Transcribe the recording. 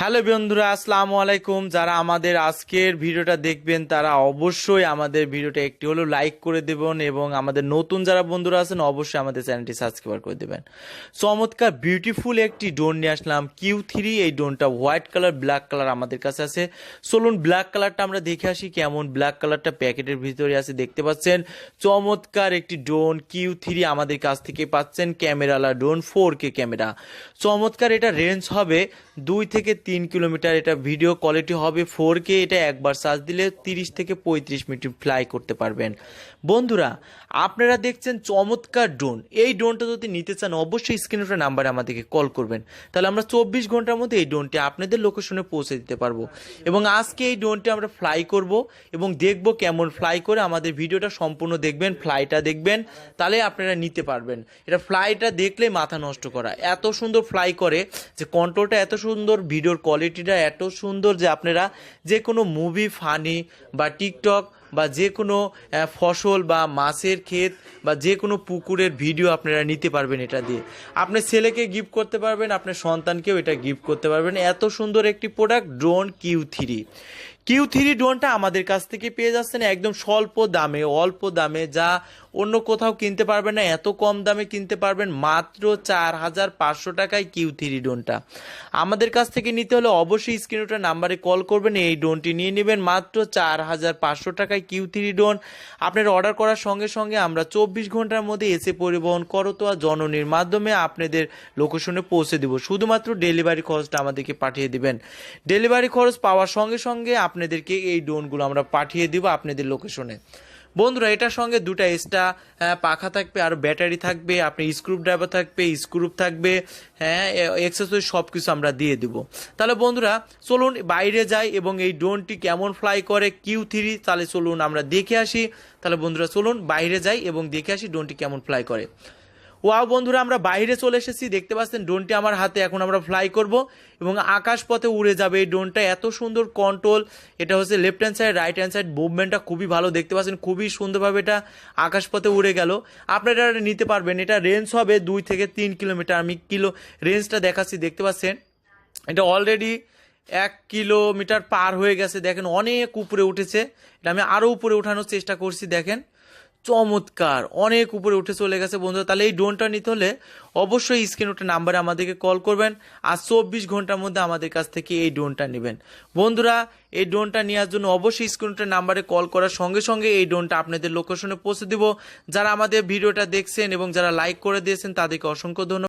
Hello বন্ধুরা, আসসালামু আলাইকুম। যারা আমাদের আজকের ভিডিওটা দেখবেন, তারা অবশ্যই আমাদের ভিডিওটা একটি হলো লাইক করে দেবেন এবং আমাদের নতুন যারা বন্ধুরা আছেন, অবশ্যই আমাদের চ্যানেলটি সাবস্ক্রাইব করে দেবেন। চমৎকার বিউটিফুল একটি ড্রোন নিয়ে আসলাম। কিউ থ্রি এই ডোনটা হোয়াইট কালার ব্ল্যাক কালার আমাদের কাছে আছে। চলুন ব্ল্যাক কালারটা আমরা দেখে আসি কেমন। ব্ল্যাক কালারটা প্যাকেটের ভিতরে আছে, দেখতে পাচ্ছেন। চমৎকার একটি ড্রোন কিউ থ্রি আমাদের কাছ থেকে পাচ্ছেন ক্যামেরালা ড্রোন ফোর কে ক্যামেরা। চমৎকার, এটা রেঞ্জ হবে দুই থেকে তিন কিলোমিটার এটা ভিডিও কোয়ালিটি হবে ফোর কে এটা একবার চার্জ দিলে তিরিশ থেকে পঁয়ত্রিশ মিনিট ফ্লাই করতে পারবেন। বন্ধুরা, আপনারা দেখছেন চমৎকার ড্রোন এই ড্রোনটা যদি নিতে চান, অবশ্যই স্ক্রিনের নাম্বারে আমাদেরকে কল করবেন। তাহলে আমরা চব্বিশ ঘণ্টার মধ্যে এই ড্রোনটি আপনাদের লোকেশনে পৌঁছে দিতে পারব। এবং আজকে এই ড্রোনটি আমরা ফ্লাই করব এবং দেখব কেমন ফ্লাই করে আমাদের ভিডিওটা সম্পূর্ণ দেখবেন ফ্লাইটা দেখবেন, তাহলে আপনারা নিতে পারবেন। এটা ফ্লাইটা দেখলে মাথা নষ্ট করা। এত সুন্দর ফ্লাই করে যে কন্ট্রোলটা এত সুন্দর ভিডিওর কোয়ালিটিটা এত সুন্দর যে আপনারা যে কোনো মুভি ফানি বা টিকটক বা যে কোনো ফসল বা মাছের ক্ষেত বা যে কোনো পুকুরের ভিডিও আপনারা নিতে পারবেন এটা দিয়ে। আপনি ছেলেকে গিফট করতে পারবেন, আপনার সন্তানকেও এটা গিফট করতে পারবেন। এত সুন্দর একটি product drone Q three Q three ড্রোনটা আমাদের কাছ থেকে পেয়ে যাচ্ছেন একদম স্বল্প দামে, অল্প দামে, যা অন্য কোথাও কিনতে পারবেন না, এত কম দামে কিনতে পারবেন মাত্র চার হাজার পাঁচশো টাকায় কিউ থ্রি ড্রোনটা আমাদের কাছ থেকে নিতে হলে অবশ্যই স্ক্রিনটার নাম্বারে কল করবেন, এই ড্রোনটি নিয়ে নেবেন, মাত্র চার হাজার পাঁচশো টাকায় কিউ থ্রি ড্রোন আপনার অর্ডার করার সঙ্গে সঙ্গে আমরা চব্বিশ ঘণ্টার মধ্যে এসে পরিবহন, করতোয়া, জননীর মাধ্যমে আপনাদের লোকেশনে পৌঁছে দেব। শুধুমাত্র ডেলিভারি খরচটা আমাদেরকে পাঠিয়ে দেবেন। ডেলিভারি খরচ পাওয়ার সঙ্গে সঙ্গে আপনাদেরকে এই ড্রোনগুলো আমরা পাঠিয়ে দিব আপনাদের লোকেশনে। বন্ধুরা, এটার সঙ্গে দুটা এক্সট্রা পাখা থাকবে, আর ব্যাটারি থাকবে, আপনি স্ক্রুপ ড্রাইভার থাকবে স্ক্রুপ থাকবে হ্যাঁ এক্সেসরি সব কিছু আমরা দিয়ে দিব। তাহলে বন্ধুরা, চলুন বাইরে যাই এবং এই ড্রোনটি কেমন ফ্লাই করে কিউ থ্রি তাহলে চলুন আমরা দেখে আসি। তাহলে বন্ধুরা, চলুন বাইরে যাই এবং দেখে আসি ড্রোনটি কেমন ফ্লাই করে। ওয়াও বন্ধুরা, আমরা বাইরে চলে এসেছি। দেখতে পাচ্ছেন ড্রোনটি আমার হাতে। এখন আমরা ফ্লাই করব এবং আকাশ পথে উড়ে যাবে এই ড্রোনটা এত সুন্দর কন্ট্রোল এটা হচ্ছে left hand side right hand side মুভমেন্টটা খুবই ভালো। দেখতে পাচ্ছেন, খুবই সুন্দরভাবে এটা আকাশ পথে উড়ে গেল। আপনারা এটা নিতে পারবেন। এটা রেঞ্জ হবে দুই থেকে তিন কিলোমিটার আমি কিলো রেঞ্জটা দেখাচ্ছি। দেখতে পাচ্ছেন, এটা অলরেডি এক কিলোমিটার পার হয়ে গেছে। দেখেন, অনেক উপরে উঠেছে। এটা আমি আরও উপরে ওঠানোর চেষ্টা করছি, দেখেন। চমৎকার। অনেক উপরে উঠে চলে গেছে বন্ধুরা। তাহলে এই ড্রোনটা নিতে হলে অবশ্যই স্ক্রিন ওটা নাম্বারে আমাদেরকে কল করবেন আর চব্বিশ ঘণ্টার মধ্যে আমাদের কাছ থেকে এই ড্রোনটা নেবেন। বন্ধুরা, এই ড্রোনটা নেওয়ার জন্য অবশ্যই স্ক্রিন স্ক্রিনটার নাম্বারে কল করার সঙ্গে সঙ্গে এই ড্রোনটা আপনাদের লোকেশনে পৌঁছে দিব। যারা আমাদের ভিডিওটা দেখছেন এবং যারা লাইক করে দিয়েছেন তাদেরকে অসংখ্য ধন্যবাদ।